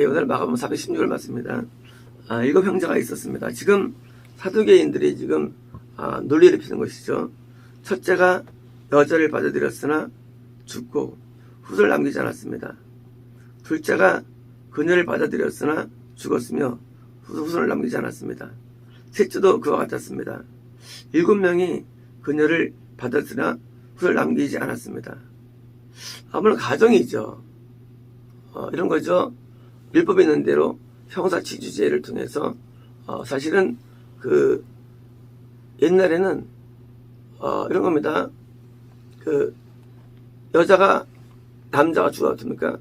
예, 오늘 마가복음 416을 맞습니다. 아, 일곱 형제가 있었습니다. 지금 사두개인들이 지금 아, 논리를 피는 것이죠. 첫째가 여자를 받아들였으나 죽고 후손을 남기지 않았습니다. 둘째가 그녀를 받아들였으나 죽었으며 후- 후손을 남기지 않았습니다. 셋째도 그와 같았습니다. 일곱 명이 그녀를 받아들이나 후손을 남기지 않았습니다. 아무런 가정이죠. 어, 이런 거죠. 율법에 있는 대로 형사치주제를 통해서 어, 사실은 그 옛날에는 어, 이런 겁니다. 그 여자가 남자가 죽어도 됩니까?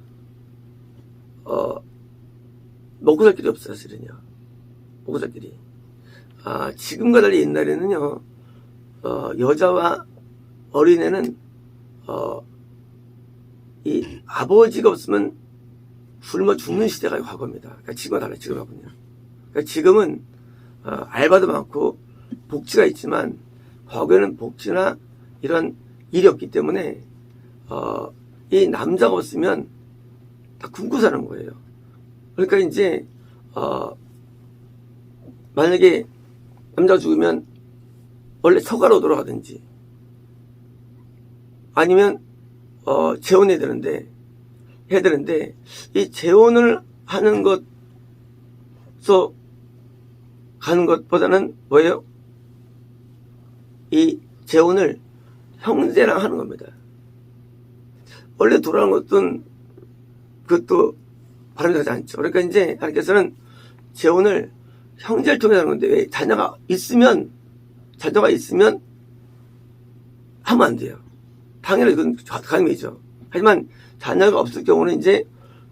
어, 먹고 살 길이 없어요, 사실은요. 먹고 살 길이. 아, 지금과 달리 옛날에는요, 어, 여자와 어린애는, 어, 이 아버지가 없으면 굶어 죽는 시대가 과거입니다. 그러니까 지금과 달라요, 지금하고는요. 그러니까 지금은, 어, 알바도 많고, 복지가 있지만, 과거에는 복지나 이런 일이 없기 때문에, 어, 이 남자가 없으면 다 굶고 사는 거예요. 그러니까 이제, 어, 만약에 남자가 죽으면 원래 서가로 돌아가든지 아니면, 어, 재혼해야 되는데, 해야 되는데, 이 재혼을 하는 것서 가는 것보다는 뭐예요? 이 재혼을 형제랑 하는 겁니다. 원래 돌아가는 것은 그것도 바람직하지 않죠. 그러니까 이제 하나님께서는 재혼을 형제를 통해 하는 건데 왜 자녀가 있으면 자녀가 있으면 하면 안 돼요. 당연히 그건 가능이죠. 하지만 자녀가 없을 경우는 이제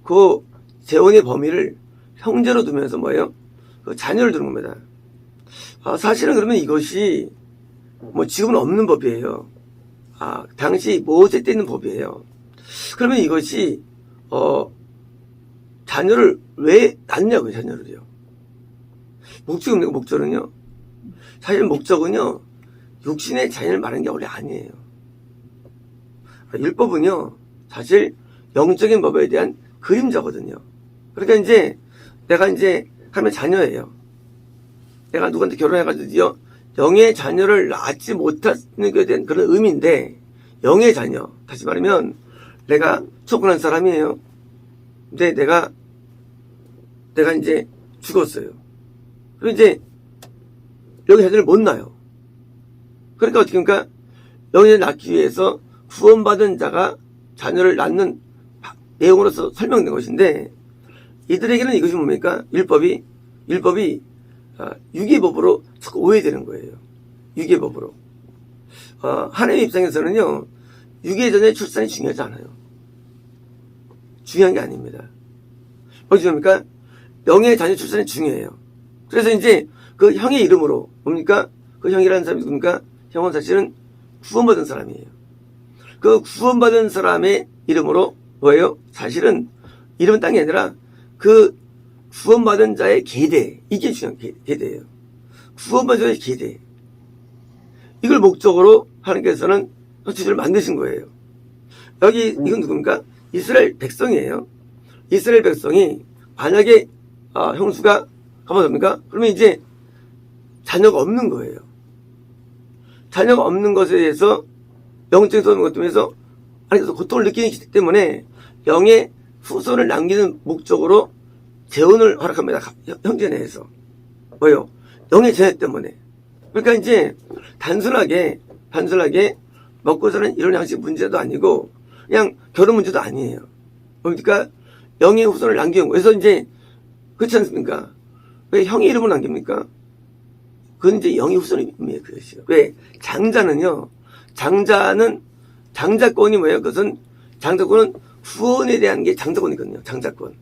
그 재혼의 범위를 형제로 두면서 뭐예요? 그 자녀를 두는 겁니다. 아, 사실은 그러면 이것이 뭐 지금은 없는 법이에요. 아, 당시 모세 때 있는 법이에요. 그러면 이것이 어 자녀를 왜 낳냐고요, 자녀를요. 없는 거, 목적은요. 사실 목적은요, 육신의 자녀를 말하는 게 원래 아니에요. 아, 율법은요, 사실 영적인 법에 대한 그림자거든요. 그러니까 이제 내가 이제 하면 자녀예요. 내가 누구한테 결혼해가지고 영의 자녀를 낳지 못하는 것에 대한 그런 의미인데 영의 자녀 다시 말하면 내가 초건한 사람이에요. 근데 내가 내가 이제 죽었어요. 그럼 이제 영의 자녀를 못 낳아요. 그러니까 어떻게 합니까? 영의 낳기 위해서 구원받은 자가 자녀를 낳는 내용으로서 설명된 것인데 이들에게는 이것이 뭡니까? 율법이 율법이 아, 유기법으로 자꾸 오해되는 거예요. 유기법으로. 어, 하나님 입장에서는요, 유기 전의 출산이 중요하지 않아요. 중요한 게 아닙니다. 뭐지 뭡니까? 영의 자녀 출산이 중요해요. 그래서 이제 그 형의 이름으로 뭡니까? 그 형이라는 사람이 누굽니까? 형은 사실은 구원받은 사람이에요. 그 구원받은 사람의 이름으로 뭐예요? 사실은 이름은 딴게 아니라 그 구원받은 자의 계대 이게 중요한 계- 계대예요. 구원받은 자의 계대 이걸 목적으로 하나님께서는 주제를 만드신 거예요. 여기 이건 누굽니까? 이스라엘 백성이에요. 이스라엘 백성이 만약에 아, 형수가 가만둡니까? 그러면 이제 자녀가 없는 거예요. 자녀가 없는 것에 대해서 영적인 소는 것 때문에서 하나님께서 고통을 느끼기 때문에 영의 후손을 남기는 목적으로 재혼을 허락합니다. 형- 형제 내에서. 뭐요? 영의 재해 때문에. 그러니까 이제 단순하게, 단순하게 먹고 사는 이런 양식 문제도 아니고 그냥 결혼 문제도 아니에요. 그러니까 영의 후손을 거예요. 그래서 이제 그렇지 않습니까? 왜 형의 이름을 남깁니까? 그건 이제 영의 의미예요. 그것이요. 왜? 장자는요, 장자는, 장자권이 뭐예요? 그것은, 장자권은 후원에 대한 게 장자권이거든요. 장자권.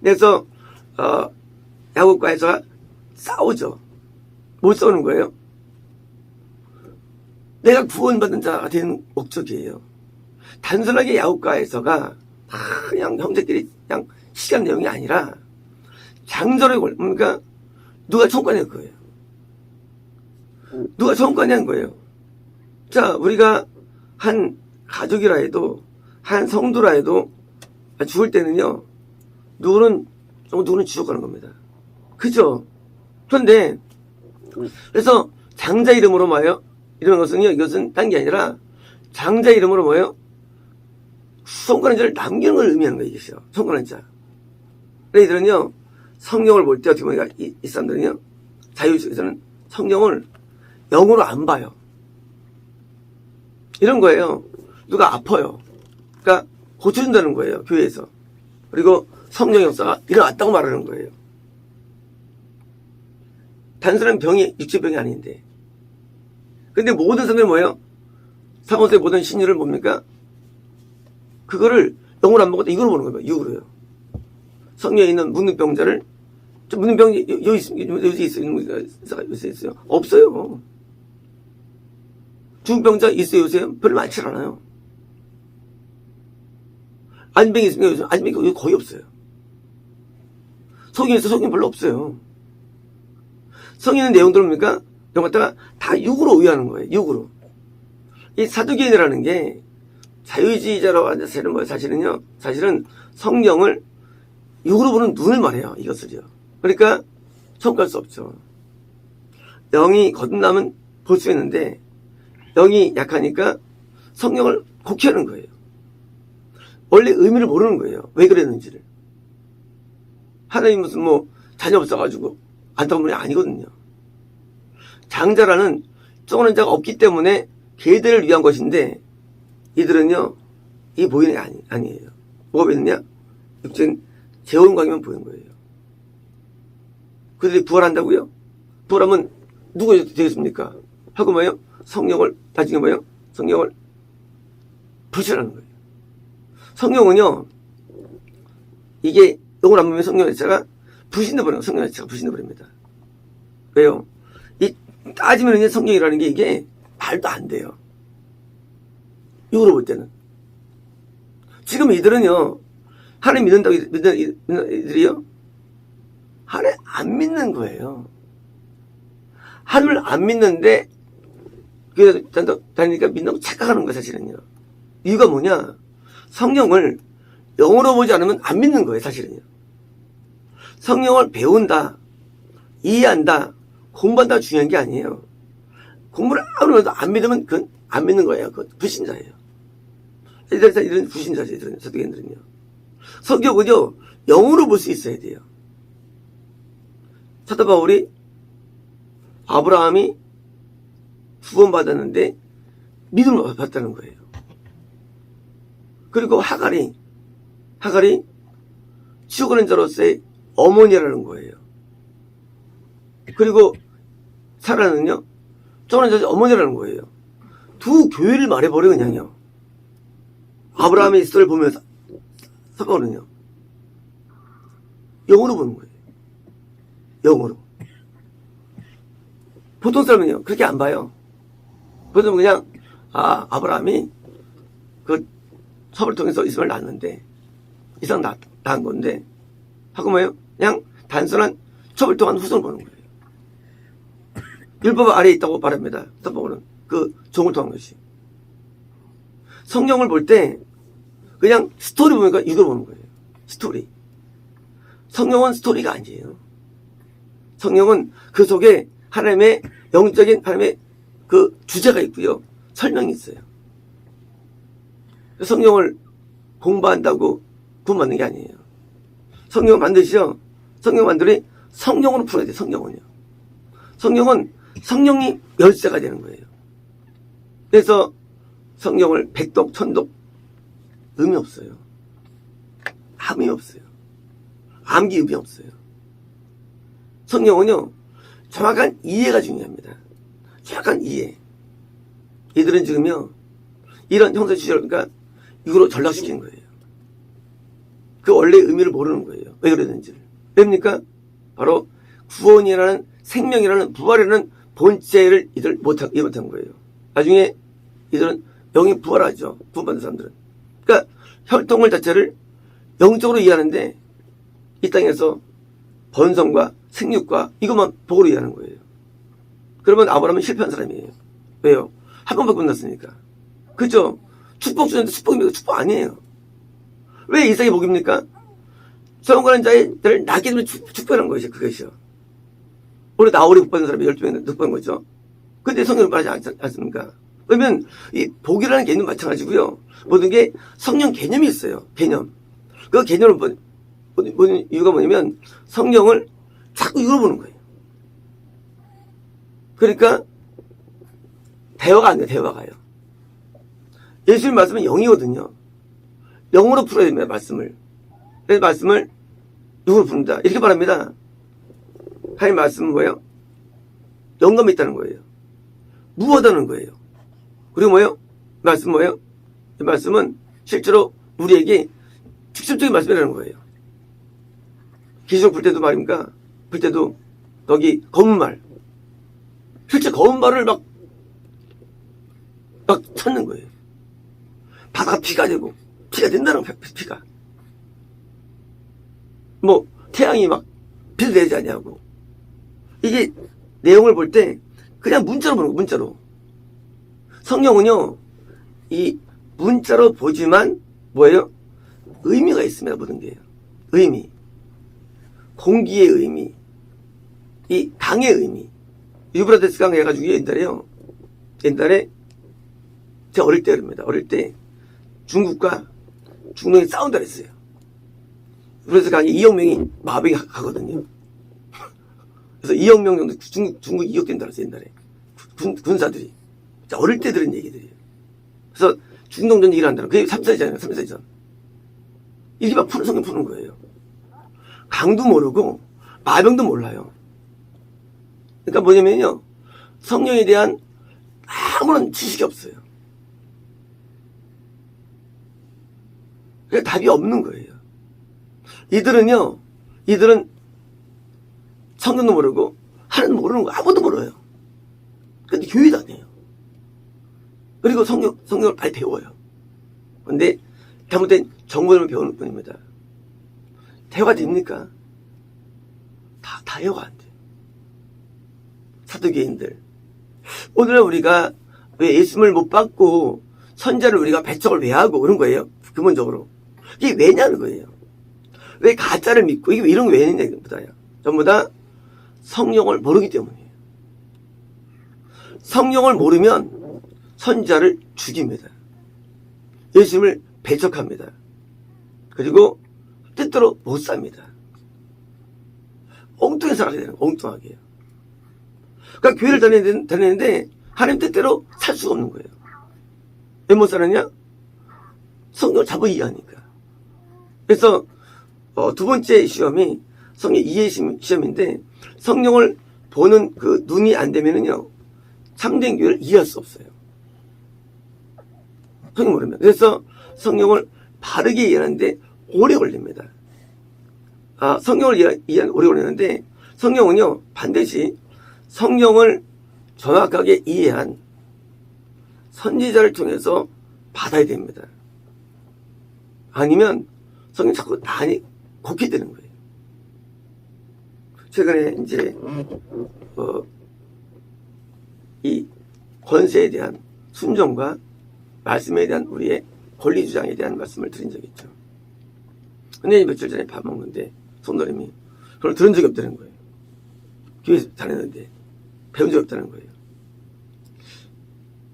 그래서, 어, 야곱과에서 싸우죠. 못 싸우는 거예요? 내가 구원받은 자가 되는 목적이에요. 단순하게 야곱과에서가 그냥 형제끼리 그냥 시간 내용이 아니라 장절의 걸, 그러니까 누가 총괄할 거예요. 누가 총괄한 거예요. 자, 우리가 한 가족이라 해도 한 성도라 해도 죽을 때는요. 누구는 또 누구는 지옥 가는 겁니다. 그죠? 그런데 그래서 장자 이름으로 뭐예요? 이런 것은요, 이것은 딴 게 아니라 장자 이름으로 뭐예요? 손가락자를 남기는 걸 의미하는 거예요, 이것이요. 손가락자. 그래, 이들은요, 성경을 볼 때 어떻게 보니까 이, 이 사람들은요, 자유주의에서는 성경을 영어로 안 봐요. 이런 거예요. 누가 아파요. 그러니까 고쳐준다는 거예요, 교회에서. 그리고 성령 역사가 일어났다고 말하는 거예요. 단순한 병이 육체병이 아닌데. 근데 모든 사람들이 뭐예요? 사모스의 모든 신유를 뭡니까? 그거를 영으로 안 보고 이걸로 보는 거예요. 육으로요. 성령에 있는 저 문둥병 여기 있어요. 있어요. 없어요. 중병자 있어요 요새 별로 많지 않아요. 안병이 있습니까 요즘 안병이 거의 없어요. 성인 있어 성인 별로 없어요. 성인의 내용들을 뭡니까? 이런 것다가 다 육으로 의하는 거예요. 육으로. 이 사두개인이라는 게 자유주의자라고 하는 거예요. 사실은요. 사실은 성경을 육으로 보는 눈을 말해요. 이것을요. 그러니까 청구할 수 없죠. 영이 거듭나면 볼 수 있는데 영이 약하니까 성경을 곡해하는 거예요. 원래 의미를 모르는 거예요. 왜 그랬는지를. 하나님 무슨 뭐 자녀 없어가지고 안타까운 분이 아니거든요. 장자라는 쪼그는 자가 없기 때문에 개들을 위한 것인데 이들은요 이 보이는 게 아니, 아니에요. 뭐가 보이느냐? 육체는 재혼광이만 보이는 거예요. 그들이 부활한다고요? 부활하면 누가 되겠습니까? 하고 뭐예요? 성령을 나중에 뭐예요? 성령을 부시라는 거예요. 성령은요 이게 영을 안 보면 성령 자체가 부신돼 버려요. 성령 자체가 부신돼 버립니다. 왜요? 이 따지면 이제 성령이라는 게 이게 말도 안 돼요. 육으로 볼 때는. 지금 이들은요, 하나님 믿는다고 믿는 이들이요, 하나님 안 믿는 거예요. 하나님을 안 믿는데, 교회 다니- 다니니까 믿는다고 착각하는 거예요, 사실은요. 이유가 뭐냐? 성경을 영어로 보지 않으면 안 믿는 거예요, 사실은요. 성경을 배운다, 이해한다, 공부한다 중요한 게 아니에요. 공부를 아무리 해도 안 믿으면 그건 안 믿는 거예요. 그건 불신자예요. 이들, 이런 불신자죠, 이들은, 서두개인들은요. 성경은요, 영어로 볼 수 있어야 돼요. 사도 바울이 아브라함이 구원받았는데 믿음을 받았다는 거예요. 그리고 하갈이, 하갈이 죽어는 자로서의 어머니라는 거예요. 그리고 사라는요, 저는 저 어머니라는 거예요. 두 교회를 말해버려, 그냥요. 아브라함의 이스를 보면서, 사바는요, 영어로 보는 거예요. 영어로. 보통 사람은요, 그렇게 안 봐요. 보통 그냥, 아, 아브라함이 그 섭을 통해서 이스마엘 낳았는데, 이상 낳, 낳은 건데, 하고 뭐예요? 그냥 단순한 첩을 통한 후손을 보는 거예요. 율법 아래에 있다고 말합니다. 사법은 그 종을 통한 것이. 성경을 볼 때 그냥 스토리 보니까 이걸 보는 거예요. 스토리. 성경은 스토리가 아니에요. 성경은 그 속에 하나님의 영적인 하나님의 그 주제가 있고요. 설명이 있어요. 성경을 공부한다고 구원 받는 게 아니에요. 성경 반드시요. 성경 반드시 성경으로 풀어야 돼요. 성경은요. 성경은 성령이 열쇠가 되는 거예요. 그래서 성경을 백독, 천독 의미 없어요. 의미 없어요. 암기 의미 없어요. 성경은요, 정확한 이해가 중요합니다. 정확한 이해. 이들은 지금요, 이런 형사 주제를 그러니까 이거로 전락시키는 거예요. 그 원래 의미를 모르는 거예요. 왜 그러는지를. 왜입니까? 바로 구원이라는 생명이라는 부활이라는 본체를 이들 못한, 이해 못한 거예요. 나중에 이들은 영이 부활하죠. 구원받은 사람들은. 그러니까 혈통을 자체를 영적으로 이해하는데 이 땅에서 번성과 생육과 이것만 복으로 이해하는 거예요. 그러면 아브라함은 실패한 사람이에요. 왜요? 한 번밖에 못 났으니까. 그죠? 축복 주는데 축복입니까? 축복 아니에요. 왜 이삭이 복입니까? 성공하는 자들을 낳게 되면 축- 축복하는 것이 그것이요. 우리 나오리 못 받는 사람이 12명 못 받는 거죠. 근데 성령을 말하지 않, 않습니까? 그러면 이 복이라는 개념 마찬가지고요. 모든 게 성령 개념이 있어요. 개념. 그 개념을 뭐, 뭐, 뭐, 이유가 뭐냐면 성령을 자꾸 열어보는 거예요. 그러니까 대화가 안 돼요. 대화가요. 예수님 말씀은 영이거든요. 영으로 풀어야 됩니다. 말씀을. 그래서 말씀을 누구로 푸는다. 이렇게 말합니다. 하나님 말씀은 뭐예요? 영감이 있다는 거예요. 무하다는 거예요. 그리고 뭐예요? 말씀 뭐예요? 이 말씀은 실제로 우리에게 직접적인 말씀이라는 거예요. 기적 풀 때도 말입니까? 풀 때도 여기 검은 말. 실제 검은 말을 막, 막 찾는 거예요. 바다가 피가 되고, 피가 된다는 피- 피가. 뭐, 태양이 막, 빛을 내지 않냐고. 이게 내용을 볼 때, 그냥 문자로 보는 거, 문자로. 성경은요, 이 문자로 보지만, 뭐예요? 의미가 있습니다, 모든 게요. 의미. 공기의 의미. 이 강의 의미. 유브라데스 강 해가지고 옛날에요. 옛날에, 제가 어릴 때 그럽니다. 어릴 때 중국과 중동이 싸운다 그랬어요. 유브라데스 강에 2억 명이 마병이 가- 가거든요. 그래서 2억 명 정도 중국, 중국 이격된다 그랬어요, 옛날에. 군, 군사들이. 자, 어릴 때 들은 얘기들이에요. 그래서 중동전 얘기를 한다는 그게 3세잖아요, 3세전. 이렇게 막 푸는, 성경 푸는 거예요. 강도 모르고, 마병도 몰라요. 그러니까 뭐냐면요. 성령에 대한 아무런 지식이 없어요. 그러니까 답이 없는 거예요. 이들은요, 이들은 성경도 모르고, 하나도 모르는 거 아무도 몰라요. 근데 교회 다녀요. 그리고 성경, 성경을 많이 배워요. 근데 잘못된 정보를 배우는 뿐입니다. 대화가 됩니까? 다, 다 대화가 안 돼요. 사도계인들. 오늘날 우리가 왜 예수님을 못 받고 선자를 우리가 배척을 왜 하고 그런 거예요? 근본적으로. 이게 왜냐는 거예요. 왜 가짜를 믿고 이게 이런 거왜 했냐 보다요. 전부 다 성령을 모르기 때문이에요. 성령을 모르면 선자를 죽입니다. 예수님을 배척합니다. 그리고 뜻대로 못 삽니다. 엉뚱하게 살아야 되는 거예요. 엉뚱하게요. 그러니까 교회를 다니는- 다니는데 하나님 뜻대로 살 수가 없는 거예요. 왜못 사느냐? 성경을 잘못 이해하니까. 그래서 어, 두 번째 시험이 성경 이해 시- 시험인데 성령을 보는 그 눈이 안 되면은요 참된 교회를 이해할 수 없어요. 성경 모르면 그래서 성경을 바르게 이해하는데 오래 걸립니다. 아 성경을 이해, 이해하는 오래 걸리는데 성경은요 반드시 성령을 정확하게 이해한 선지자를 통해서 받아야 됩니다. 아니면 성경 자꾸 많이 곱게 되는 거예요. 최근에 이제 어, 이 권세에 대한 순종과 말씀에 대한 우리의 권리 주장에 대한 말씀을 드린 적이 있죠. 근데 며칠 전에 밥 먹는데 손노림이 그걸 들은 적이 없다는 거예요. 교회에서 다녔는데 배운 적이 없다는 거예요.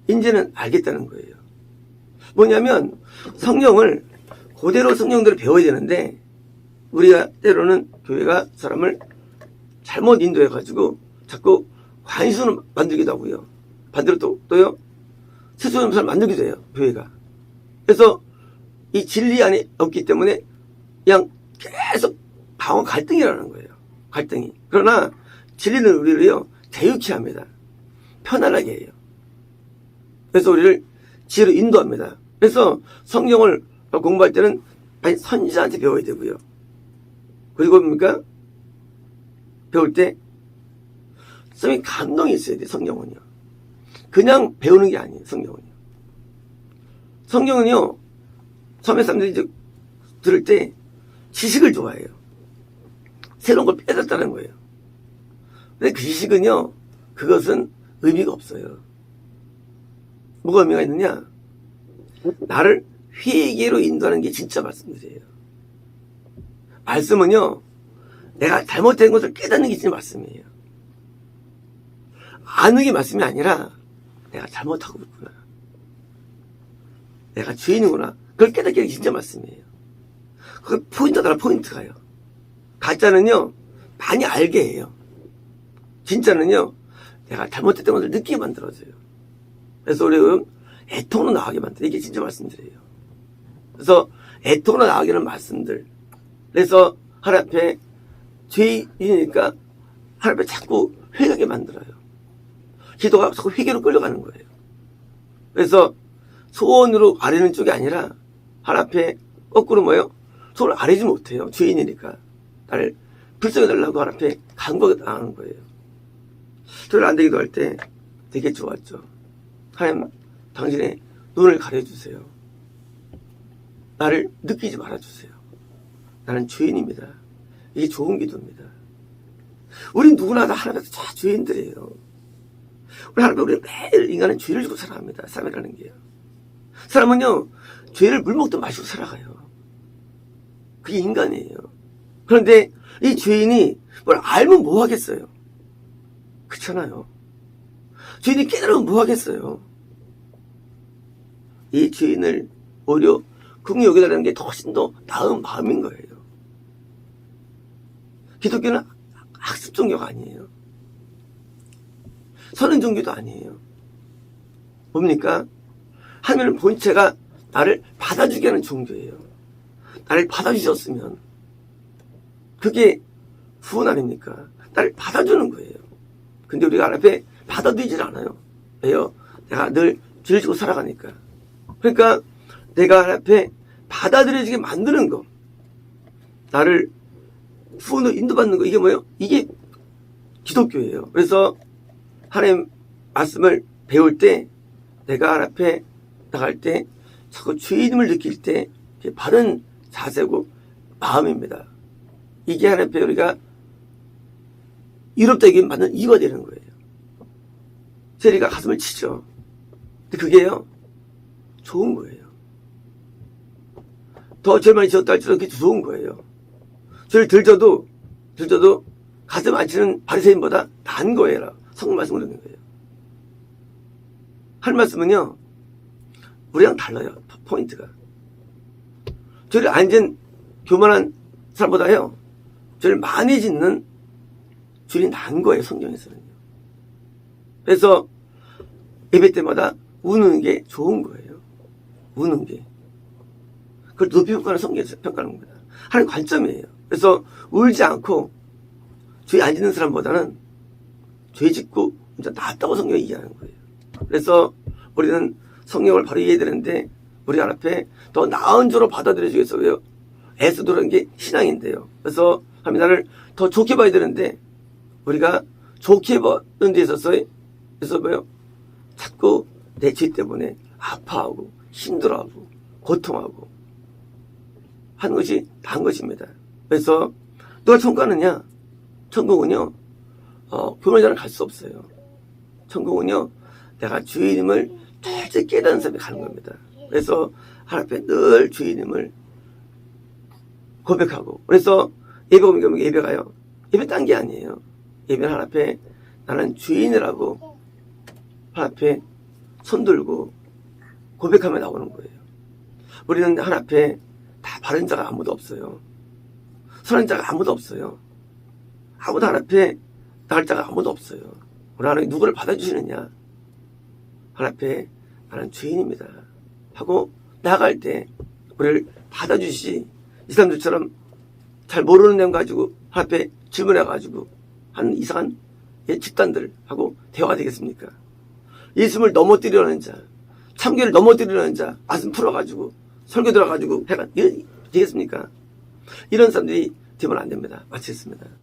이제는 알겠다는 거예요. 뭐냐면 성령을 그대로 성령대로 배워야 되는데 우리가 때로는 교회가 사람을 잘못 인도해가지고 자꾸 관순을 만들기도 하고요. 반대로 또, 또요. 스스로 사람 만들기도 해요. 교회가. 그래서 이 진리 안에 없기 때문에 그냥 계속 방어 갈등이라는 거예요. 갈등이. 그러나 진리는 우리를요. 자유케 합니다. 편안하게 해요. 그래서 우리를 지혜로 인도합니다. 그래서 성경을 공부할 때는 선지자한테 배워야 되고요. 그리고 뭡니까? 배울 때 성의 감동이 있어야 돼 성경은요. 그냥 배우는 게 아니에요 성경은요. 성경은요 처음에 사람들이 이제 들을 때 지식을 좋아해요. 새로운 걸 빼앗았다는 거예요. 근데 그 지식은요 그것은 의미가 없어요. 뭐가 의미가 있느냐? 나를 회개로 인도하는 게 진짜 말씀이세요. 말씀은요, 내가 잘못된 것을 깨닫는 게 진짜 말씀이에요. 아는 게 말씀이 아니라, 내가 잘못하고 있구나. 내가 죄인이구나. 그걸 깨닫게 하는 게 진짜 말씀이에요. 그 포인트가 포인트가요. 가짜는요, 많이 알게 해요. 진짜는요, 내가 잘못했던 것을 느끼게 만들어줘요. 그래서 우리는 애통으로 나가게 만들어. 이게 진짜 말씀드려요. 그래서 애통으로 나가게 하는 말씀들. 그래서 하나님 앞에 죄인이니까 하나님 앞에 자꾸 회개하게 만들어요. 기도가 자꾸 회개로 끌려가는 거예요. 그래서 소원으로 아뢰는 쪽이 아니라 하나님 앞에 거꾸로 뭐예요? 소원을 아뢰지 못해요. 죄인이니까. 나를 불쌍해 달라고 하나님 앞에 간구하게 당하는 거예요. 저를 안 되기도 할 때 되게 좋았죠. 하나님, 당신의 눈을 가려주세요. 나를 느끼지 말아주세요. 나는 죄인입니다. 이게 좋은 기도입니다. 우리 누구나 다 하나님 앞에 다 죄인들이에요. 우리 하나님 우리 매일 인간은 죄를 지고 살아갑니다. 삶이라는 게요. 사람은요, 죄를 물 먹듯 마시고 살아가요. 그게 인간이에요. 그런데 이 죄인이 뭘 알면 뭐 하겠어요? 그렇잖아요. 죄인이 깨달으면 뭐 하겠어요? 이 죄인을 오히려 긍휼히 여기다라는 게 훨씬 더 나은 마음인 거예요. 기독교는 학습 종교가 아니에요. 선은 종교도 아니에요. 뭡니까? 하나님의 본체가 나를 받아주게 하는 종교예요. 나를 받아주셨으면 그게 후원 아닙니까? 나를 받아주는 거예요. 근데 우리가 앞에 받아들이질 않아요. 왜요? 내가 늘 죄를 지고 살아가니까. 그러니까 내가 앞에 받아들여지게 만드는 거. 나를 후원으로 인도받는 거. 이게 뭐예요? 이게 기독교예요. 그래서 하나님 말씀을 배울 때 내가 앞에 나갈 때 자꾸 주인임을 느낄 때 바른 자세고 마음입니다. 이게 하나님 앞에 우리가 이롭다에게 맞는 이유가 되는 거예요. 세리가 가슴을 치죠. 근데 그게요, 좋은 거예요. 더 많이 지었다 할지라도 그게 좋은 거예요. 죄를 들져도, 들져도 가슴 안 치는 바리새인보다 나은 거예요. 성경 말씀을 듣는 거예요. 할 말씀은요, 우리랑 달라요. 포인트가. 죄를 안 짓는 교만한 사람보다요, 죄를 많이 짓는 줄이 난 거예요, 성경에서는요. 그래서 예배 때마다 우는 게 좋은 거예요. 우는 게. 그걸 높이 평가하는 성경에서 평가하는 겁니다. 하나님 관점이에요. 그래서 울지 않고 죄안 짓는 사람보다는 죄 짓고 진짜 낫다고 성경이 이해하는 거예요. 그래서 우리는 성경을 바로 이해되는데 우리 앞에 더 나은 줄로 받아들여주기 위해서 왜요? 애쓰도록 게 신앙인데요. 그래서 하나님 나를 더 좋게 봐야 되는데 우리가 좋게 보는 데 있어서 그래서 뭐요? 자꾸 내 죄 때문에 아파하고 힘들어하고 고통하고 하는 것이 다한 것입니다. 그래서 누가 천국 가느냐? 천국은요, 어, 교만자는 갈 수 없어요. 천국은요, 내가 주인임을 철저히 깨닫는 사람이 가는 겁니다. 그래서 하나님 앞에 늘 주인임을 고백하고 그래서 예배 오면 예배가요. 예배 딴 게 아니에요. 예배는 하나님 앞에 나는 주인이라고 하나님 앞에 손들고 고백하며 나오는 거예요. 우리는 하나님 앞에 다 바른 자가 아무도 없어요. 선한 자가 아무도 없어요. 아무도 하나님 앞에 나갈 자가 아무도 없어요. 우리 하나님 누구를 받아주시느냐? 하나님 앞에 나는 죄인입니다. 하고 나갈 때 우리를 받아주시 이 사람들처럼 잘 모르는 내용 가지고 앞에 질문해가지고 하는 이상한 예, 집단들하고 대화가 되겠습니까? 예수를 넘어뜨리려는 자, 참교를 넘어뜨리려는 자, 말씀 풀어가지고 설교 들어가지고 해가 되겠습니까? 이런 사람들이 되면 안 됩니다. 마치겠습니다.